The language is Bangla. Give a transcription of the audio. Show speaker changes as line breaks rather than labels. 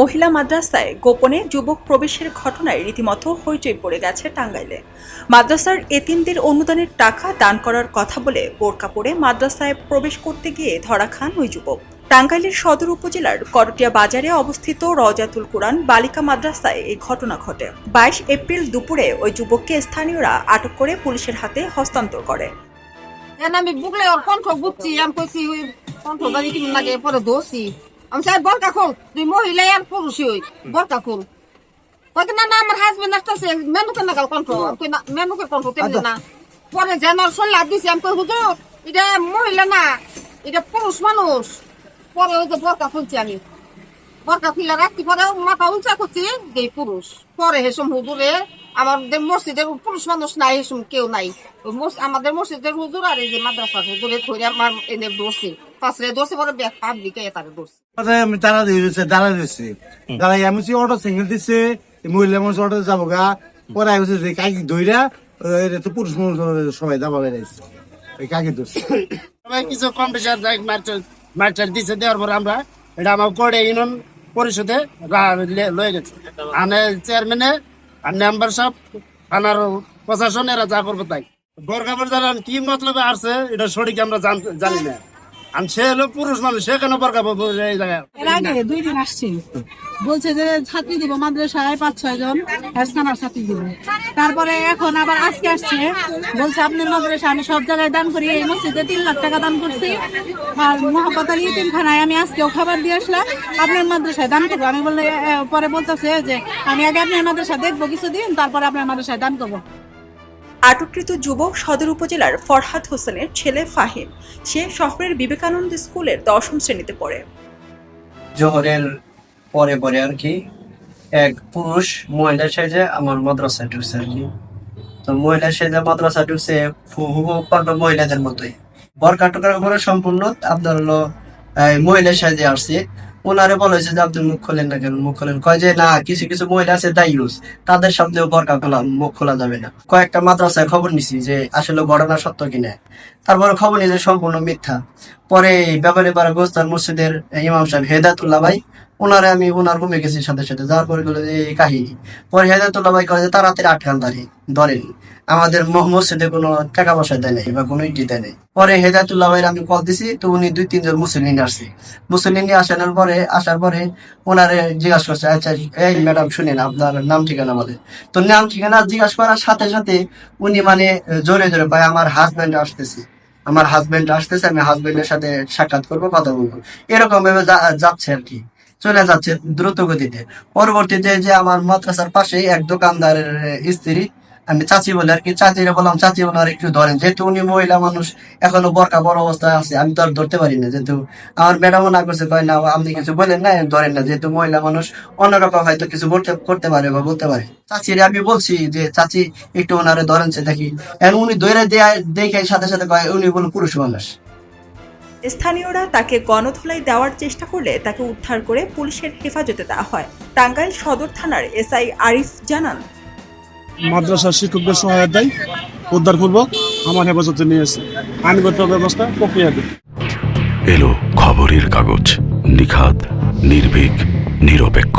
মহিলা মাদ্রাসায় গোপনে যুবক প্রবেশের ঘটনায় রীতিমতো হইচই পড়ে গেছে টাঙ্গাইলে। মাদ্রাসার এতিমদের অনুদানের টাকা দান করার কথা বলে বোরকা পরে মাদ্রাসায় প্রবেশ করতে গিয়ে ধরা খান ওই যুবক। টাঙ্গাইলের সদর উপজেলার করটিয়া বাজারে অবস্থিত রজাতুল কোরআন বালিকা মাদ্রাসায় এই ঘটনা ঘটে। বাইশ এপ্রিল দুপুরে ওই যুবককে স্থানীয়রা আটক করে পুলিশের হাতে হস্তান্তর করে।
আমি বুকলে কণ্ঠ বুঝছি আমি কইছি কণ্ঠ পরে দোষি। আমি চাই বরকা খোল। তুই মহিলা আর পুরুষই ওই বরকা খোল। কয়েক না না আমার হাজবেন্ড আসতেছে। মেনুকে কণ্ঠ আমি কই না মেনুকে কণ্ঠ তেমনি না। পরে যেন হাত দিছি আমি কই হুজুর এটা মহিলা না এটা পুরুষ মানুষ। পরে ওই যে বরকা খুলছি আমি। বরকা খুলে রাখছি পরে মাথা উঁচা করছি যে পুরুষ। পরে হেসম হুজুরে আমাদের মসজিদের পুরুষ মানুষ নাই কেউ নাই। মস- আমাদের মসজিদের হুজুর আর এই যে মাদ্রাসার হুজুরে ধরে আমার এনে দোষে পাশে দোষে পরে ব্যাগ পাবলিকে তারে দোষে
তারা দিয়েছে দাঁড়া দিয়েছে। দাঁড়াই আমি অটো সিঙ্গেল এই মহিলা মানুষ অটো যাব গা। পরে আমি যে কাকি দইরা এটা তো পুরুষ মানুষ সবাই দাবা বেড়াইছে এই কাকি দোষ
সবাই কিছু কম্পিউটার মার্চার দিচ্ছে দেওয়ার পর আমরা এটা আমার করে ইউনিয়ন পরিষদে লয়ে গেছে। আমি চেয়ারম্যানে আর মেম্বার সব থানার প্রশাসন এরা যা করব তাই। বরকাপুর যারা কি মতলবে আসছে, এটা সঠিক আমরা জানি না। হলো পুরুষ মানুষ
আসছি। বলছে যে দিব পাঁচ ছাত্রী দিব। তারপরে এখন আবার আজকে আসছে। বলছে, আপনার মাদ্রাসা আমি সব জায়গায় দান করি, এই মসজিদে তিন লাখ টাকা দান করছি। আর মোহাম্মত আলী তিনখানায় আমি আজকেও খাবার দিয়ে আসলাম, আপনার মাদ্রাসায় দান করব। আমি বললে পরে বলতেছে যে, আমি আগে আপনার মাদ্রাসা দেখব কিছুদিন, তারপরে আপনার মাদ্রাসায় দান করব।
আটককৃত যুবক সদর উপজেলার ফরহাদ হোসেনের ছেলে ফাহিম। সে শহরের বিবেকানন্দ স্কুলের দশম শ্রেণীতে পড়ে।
জোহরের পরে পরে আর কি, এক পুরুষ মহিলা সেজে আমার মাদ্রাসা ঢুকছে আর কি। তো মহিলা সেজে মাদ্রাসা ঢুকছে মহিলাদের মতোই। বরকা টুকার উপরে সম্পূর্ণ আপনার হলো মহিলা সেজে আসছে। ওনারে বলা যে আপনি মুখ খোলেন না কেন? মুখ খোলেন। কয় যে, না, কিছু কিছু মহিলা আছে ইউজ তাদের সামনেও বরকা খোলা, মুখ খোলা যাবে না। কয়েকটা মাদ্রাসায় খবর নিছি যে, আসলে ঘটনা সত্য কিনা। তারপরে খবর নিয়েছে সম্পূর্ণ মিথ্যা। পরে ব্যাপারে পাড়া গোস্তার মসজিদের ইমাম সাহেব হেদায়তুল্লাহ ভাই ওনারে আমি ওনার রুমে গেছি সাথে সাথে। যাওয়ার পরে এই কাহিনী। পরে হেদায়তুল্লাহ ভাই যে, তাড়াতাড়ি আটকান দাঁড়িয়ে, ধরেন, আমাদের মসজিদে কোনো টাকা পয়সা দেয় নাই বা কোনো ইটি দেয় নাই। পরে হেদায়তুল্লাহ ভাইয়ের আমি কল দিছি, তো উনি দুই, তিনজন মুসলিম আসছে। মুসলিম আসানোর পরে, আসার পরে ওনারে জিজ্ঞাসা করছে আচ্ছা এই ম্যাডাম, শুনেন, আপনার নাম ঠিকানা বলে তো নাম ঠিকানা জিজ্ঞাসা করার সাথে সাথে উনি মানে জোরে জোরে, ভাই, আমার হাজব্যান্ড আসতেছে। আমার হাজবেন্ড আসতেছে, আমি হাজবেন্ডের সাথে সাক্ষাৎ করব, কথা বলব। এরকম ভাবে যাচ্ছে আর কি। চলে যাচ্ছে দ্রুত গতিতে পরবর্তীতে যে আমার মাদ্রাসার পাশেই এক দোকানদারের স্ত্রী আমি চাচি বলে আর কি, চাচিরে বললাম, চাচি ওনার একটু ধরেন, যেহেতু উনি মহিলা মানুষ, এখনও বরকা বড় অবস্থায় আছে, আমি তো আর ধরতে পারি না, যেহেতু আমার ম্যাডামও না করছে, কয় না, আপনি কিছু বলেন না ধরেন না, যেহেতু মহিলা মানুষ, অন্যরকম হয়তো কিছু বলতে, করতে পারে বা বলতে পারে। চাচিরে আমি বলছি যে, চাচি, একটু ওনারে ধরেন সে দেখি। এখন উনি ধরে দেয়, দেখে সাথে সাথে কয়, উনি বল পুরুষ মানুষ।
স্থানীয়রা তাকে গণধোলাই দেওয়ার চেষ্টা করলে তাকে উদ্ধার করে পুলিশের হেফাজতে দেওয়া হয়। টাঙ্গাইল সদর থানার এসআই আরিফ জানান
মাদ্রাসার শিক্ষকদের সহায়তায় উদ্ধারপূর্বক আমার হেফাজতে নিয়েছে আইনগত ব্যবস্থা প্রক্রিয়াধীন
এলো খবরের কাগজ নিখাত নির্ভীক, নিরপেক্ষ।